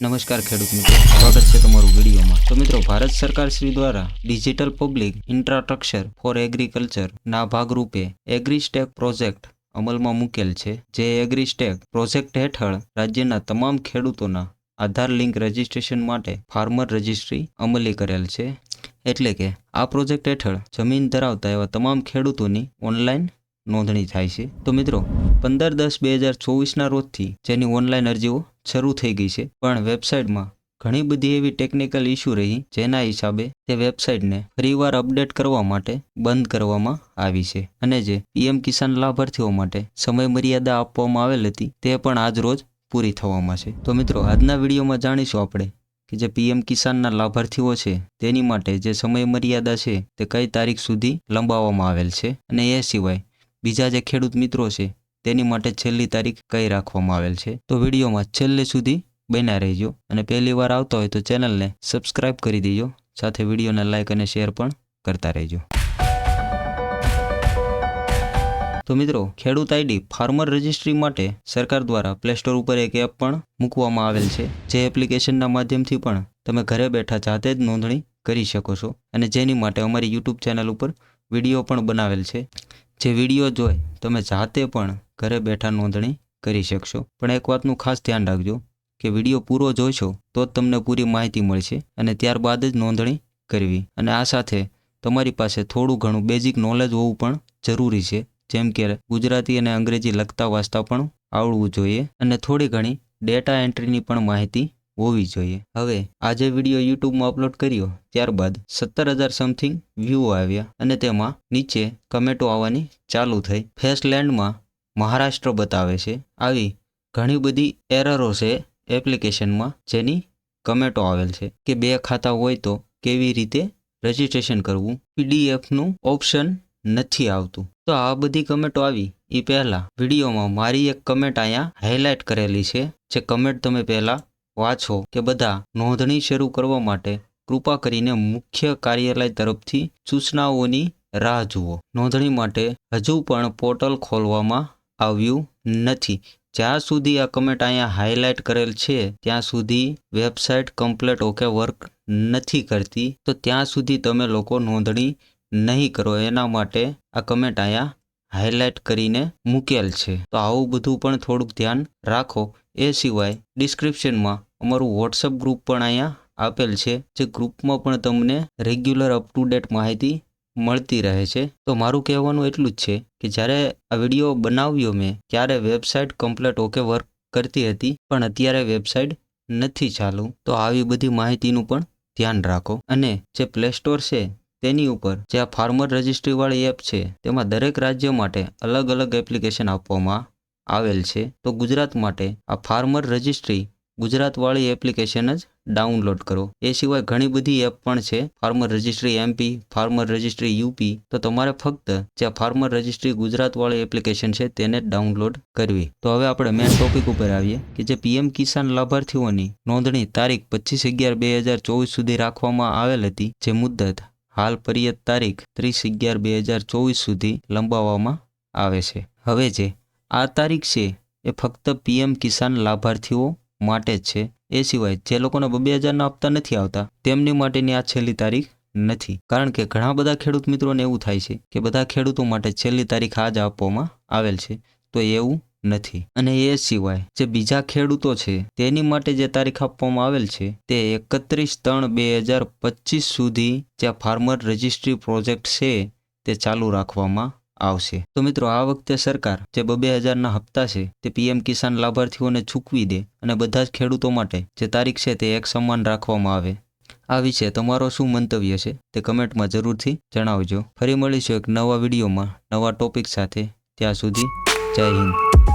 નમસ્કાર ખેડૂત મિત્રો, સ્વાગત છે તમારું વિડીયોમાં. તો મિત્રો, ભારત સરકાર શ્રી દ્વારા digital public infrastructure for agriculture ના ભાગરૂપે એગ્રીસ્ટેક પ્રોજેક્ટ અમલમાં મૂકેલ છે, જે એગ્રીસ્ટેક પ્રોજેક્ટ હેઠળ રાજ્યના તમામ ખેડૂતોના આધાર લિંક રજિસ્ટ્રેશન માટે ફાર્મર રજિસ્ટ્રી અમલી કરેલ છે. એટલે કે, આ પ્રોજેક્ટ હેઠળ જમીન ધરાવતા એવા તમામ ખેડૂતોની ઓનલાઈન નોંધણી થાય છે. તો મિત્રો, પંદર દસ બે હજાર ચોવીસના રોજથી જેની ઓનલાઈન અરજીઓ શરૂ થઈ ગઈ છે. પણ વેબસાઇટમાં ઘણી બધી એવી ટેકનિકલ ઇસ્યુ રહી, જેના હિસાબે તે વેબસાઇટને ફરીવાર અપડેટ કરવા માટે બંધ કરવામાં આવી છે. અને જે પીએમ કિસાન લાભાર્થીઓ માટે સમય મર્યાદા આપવામાં આવેલ હતી, તે પણ આજ રોજ પૂરી થવામાં છે. તો મિત્રો, આજના વિડીયોમાં જાણીશું આપણે કે જે પીએમ કિસાનના લાભાર્થીઓ છે, તેની માટે જે સમય મર્યાદા છે, તે કઈ તારીખ સુધી લંબાવવામાં આવેલ છે. અને એ સિવાય બીજા જે ખેડૂત મિત્રો છે તેની માટે છેલ્લી તારીખ કઈ રાખવામાં આવેલ છે? તો વિડીયોમાં છેલ્લે સુધી બન્યા રહેજો અને પહેલી વાર આવતા હોય તો ચેનલને સબસ્ક્રાઇબ કરી દેજો, સાથે વિડીયોને લાઇક અને શેર પણ કરતા રહેજો. તો મિત્રો, ખેડૂત આઈડી ફાર્મર રજિસ્ટ્રી માટે સરકાર દ્વારા પ્લે સ્ટોર ઉપર એક એપ પણ મૂકવામાં આવેલ છે. જે એપ્લિકેશનના માધ્યમથી પણ તમે ઘરે બેઠા જાતે જ નોંધણી કરી શકો છો અને જેની માટે અમારી યુટ્યુબ ચેનલ ઉપર વીડિયો પણ બનાવેલ છે. જે વીડિયો જોઈ તમે જાતે પણ ઘરે બેઠા નોંધણી કરી શકશો. પણ એક વાતનું ખાસ ધ્યાન રાખજો, કે વીડિયો પૂરો જોઈશો તો જ તમને પૂરી માહિતી મળશે અને ત્યારબાદ જ નોંધણી કરવી. અને આ સાથે તમારી પાસે થોડું ઘણું બેઝિક નોલેજ હોવું પણ જરૂરી છે, જેમ કે ગુજરાતી અને અંગ્રેજી લખતા વાંચતા પણ આવડવું જોઈએ અને થોડી ઘણી ડેટા એન્ટ્રીની પણ માહિતી હોવી જોઈએ. હવે, આજે વીડિયો યુટ્યુબમાં અપલોડ કર્યો, ત્યારબાદ સત્તર હજાર સમથિંગ વ્યૂ આવ્યા અને તેમાં નીચે કમેન્ટો આવવાની ચાલુ થઈ. ફેસલેન્ડમાં મહારાષ્ટ્ર બતાવે છે, આવી ઘણી બધી એરરો છે એપ્લિકેશનમાં જેની કમેન્ટો આવેલ છે કે બે ખાતા હોય તો કેવી રીતે રજિસ્ટ્રેશન કરવું? પીડીએફનું ઓપ્શન નથી આવતું. તો આ બધી કમેન્ટો આવી. એ પહેલાં વિડીયોમાં મારી એક કમેન્ટ અહીંયા હાઇલાઇટ કરેલી છે. જે કમેન્ટ તમે પહેલાં વાંચો કે બધા નોંધણી શરૂ કરવા માટે કૃપા કરીને મુખ્ય કાર્યાલય તરફથી સૂચનાઓની રાહ જુઓ. નોંધણી માટે હજુ પણ પોર્ટલ ખોલવામાં આવ્યું નથી. જ્યાં સુધી આ કમેન્ટ અહીંયા હાઇલાઇટ કરેલ છે, ત્યાં સુધી વેબસાઇટ કમ્પ્લેટ ઓકે વર્ક નથી કરતી, તો ત્યાં સુધી તમે લોકો નોંધણી નહીં કરો. એના માટે આ કમેન્ટ અહીંયા હાઇલાઇટ કરીને મૂકેલ છે. તો આવું બધું પણ થોડુંક ધ્યાન રાખો. એ સિવાય ડિસ્ક્રિપ્શનમાં અમારું વોટ્સઅપ ગ્રુપ પણ અહીંયા આપેલ છે, જે ગ્રુપમાં પણ તમને રેગ્યુલર અપ ટુ ડેટ માહિતી મળતી રહે છે. તો મારું કહેવાનું એટલું જ છે કે જ્યારે આ વીડિયો બનાવ્યો મેં, ત્યારે વેબસાઇટ કમ્પ્લેટ ઓકે વર્ક કરતી હતી, પણ અત્યારે વેબસાઇટ નથી ચાલુ. તો આવી બધી માહિતીનું પણ ધ્યાન રાખો. અને જે પ્લે સ્ટોર છે તેની ઉપર જે આ ફાર્મર રજિસ્ટ્રીવાળી એપ છે, તેમાં દરેક રાજ્ય માટે અલગ અલગ એપ્લિકેશન આપવામાં આવેલ છે. તો ગુજરાત માટે આ ફાર્મર રજિસ્ટ્રી ગુજરાતવાળી એપ્લિકેશન જ ડાઉનલોડ કરો. એ સિવાય ઘણી બધી એપ પણ છે. Farmer registry MP farmer registry UP તો તમારે ફક્ત જે ફાર્મર રજિસ્ટ્રી ગુજરાતવાળી એપ્લિકેશન છે, તેને ડાઉનલોડ કરવી. તો હવે આપણે મેઇન ટોપિક ઉપર આવીએ કે જે પીએમ કિસાન લાભાર્થીઓની નોંધણી તારીખ પચીસ અગિયાર બે હજાર ચોવીસ સુધી રાખવામાં આવેલ હતી. જે મુદ્દત હાલ પરિયત તારીખ ત્રીસ અગિયાર બે હજાર ચોવીસ સુધી લંબાવવામાં આવે છે. હવે જે આ તારીખ છે એ ફક્ત પીએમ કિસાન લાભાર્થીઓ માટે જ છે. એ સિવાય જે લોકોને બબે હજારના આપતા નથી આવતા, તેમની માટેની આ છેલ્લી તારીખ નથી. કારણ કે ઘણા બધા ખેડૂત મિત્રોને એવું થાય છે કે બધા ખેડૂતો માટે છેલ્લી તારીખ આજ આપવામાં આવેલ છે. તો એવું નથી. અને એ સિવાય જે બીજા ખેડૂતો છે, તેની માટે જે તારીખ આપવામાં આવેલ છે, તે એકત્રીસ ત્રણ બે હજાર પચીસ સુધી જે ફાર્મર રજિસ્ટ્રી પ્રોજેક્ટ છે, તે ચાલુ રાખવામાં આવશે. તો મિત્રો, આ વખતે સરકાર જે બબે હજારના હપ્તા છે, તે પીએમ કિસાન લાભાર્થીઓને ચૂકવી દે અને બધા જ ખેડૂતો માટે જે તારીખ છે, તે એક સમાન રાખવામાં આવે. આ વિશે તમારો શું મંતવ્ય છે, તે કમેન્ટમાં જરૂરથી જણાવજો. ફરી મળીશું એક નવા વિડીયોમાં નવા ટોપિક સાથે. ત્યાં સુધી જય હિન્દ.